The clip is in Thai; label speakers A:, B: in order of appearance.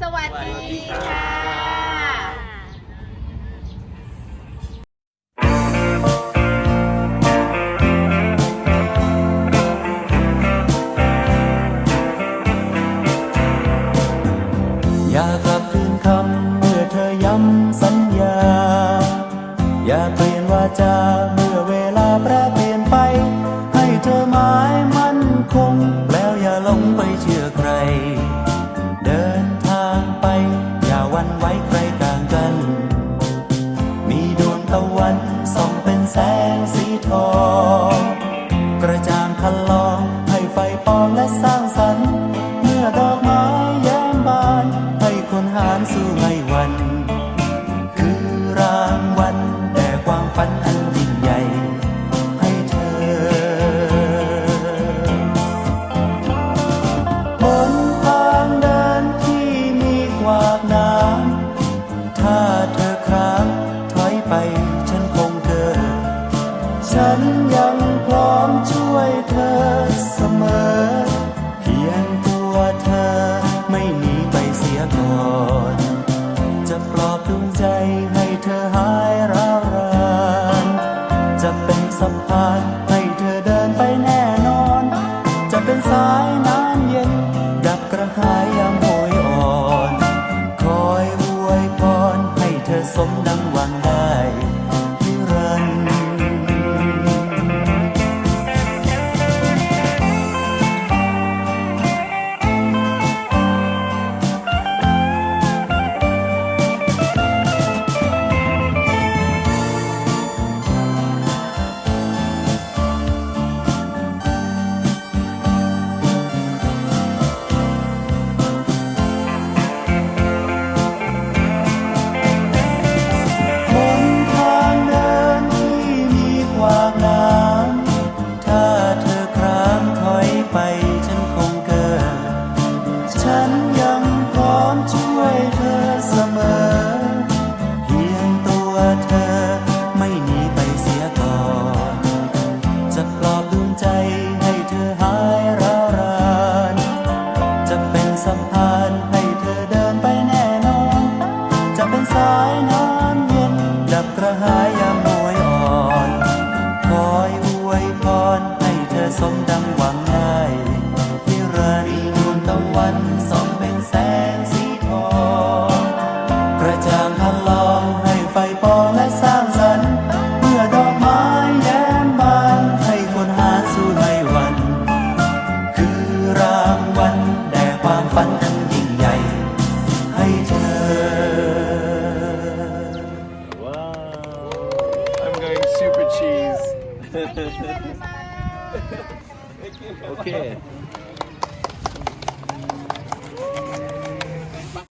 A: สวัสดีค่ะ
B: อย่ากลับคืนคำเมื่อเธอย้ำสัญญา อย่าเปลี่ยนวาจา แสงสีทอง กระจ่างคันลอง ให้ไฟปองและสร้างสรรค์ เมื่อดอกไม้แย้มบาน ให้คนหารสู้ไม่วัน คือรางวัลแด่ความฝันอันยิ่งใหญ่ให้เธอบนทางเดินที่มีขวากน้ำถ้าเธอครางถอยไป ฉันยังพร้อมช่วยเธอเสมอ เพียงตัวเธอไม่หนีไปเสียก่อน จะปลอบดวงใจให้เธอหายร้าวรานจะเป็นสะพานให้เธอเดินไปแน่นอน จะเป็นสายน้ำเย็น ดับกระหายยามโหยอ่อน คอยอวยพรให้เธอสมดังหวังายน้ำเย็น ดับกระหายยามหน่วยอ่อน คอยอวยพรให้เธอสมดังหวังได้ที่รานีดวงตะวันส่องเป็นแสงสีทองกระจ่างพันลองให้ไฟปองและสร้างสรรค์เมื่อดอกไม้แย้มบานให้คนหาสู้ในวัน คือรางวัล
C: Thank you very much. okay.